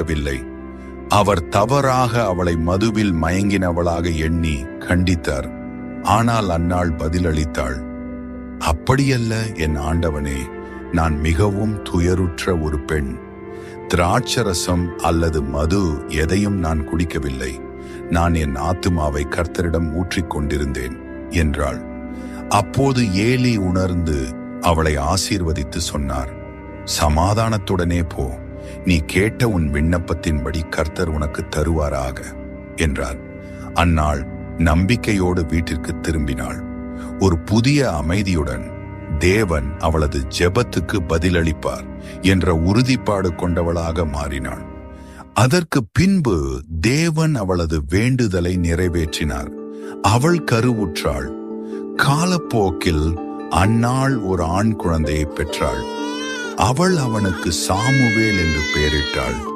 கேட்கவில்லை அவர் தவறாக அவளை மதுவில் மயங்கினவளாக எண்ணி கண்டித்தார். ஆனால் அன்னாள் பதிலளித்தாள் அப்படியல்ல என் ஆண்டவனே நான் மிகவும் துயருற்ற ஒரு பெண். திராட்சரசம் அல்லது மது எதையும் நான் குடிக்கவில்லை. நான் என் ஆத்துமாவை கர்த்தரிடம் ஊற்றிக் கொண்டிருந்தேன் என்றாள். அப்போது ஏலி உணர்ந்து அவளை ஆசீர்வதித்து சொன்னார் சமாதானத்துடனே போ. நீ கேட்ட உன் விண்ணப்பத்தின்படி கர்த்தர் உனக்கு தருவாராக என்றார். அன்னாள் நம்பிக்கையோடு வீட்டிற்கு திரும்பினாள். ஒரு புதிய அமைதியுடன் தேவன் அவளது ஜெபத்துக்கு பதிலளிப்பார் என்ற உறுதிப்பாடு கொண்டவளாக மாறினாள். அதற்கு பின்பு தேவன் அவளது வேண்டுதலை நிறைவேற்றினார். அவள் கருவுற்றாள். காலப்போக்கில் அன்னாள் ஒரு ஆண் குழந்தையை பெற்றாள். அவள் அவனுக்கு சாமுவேல் என்று பெயரிட்டாள்.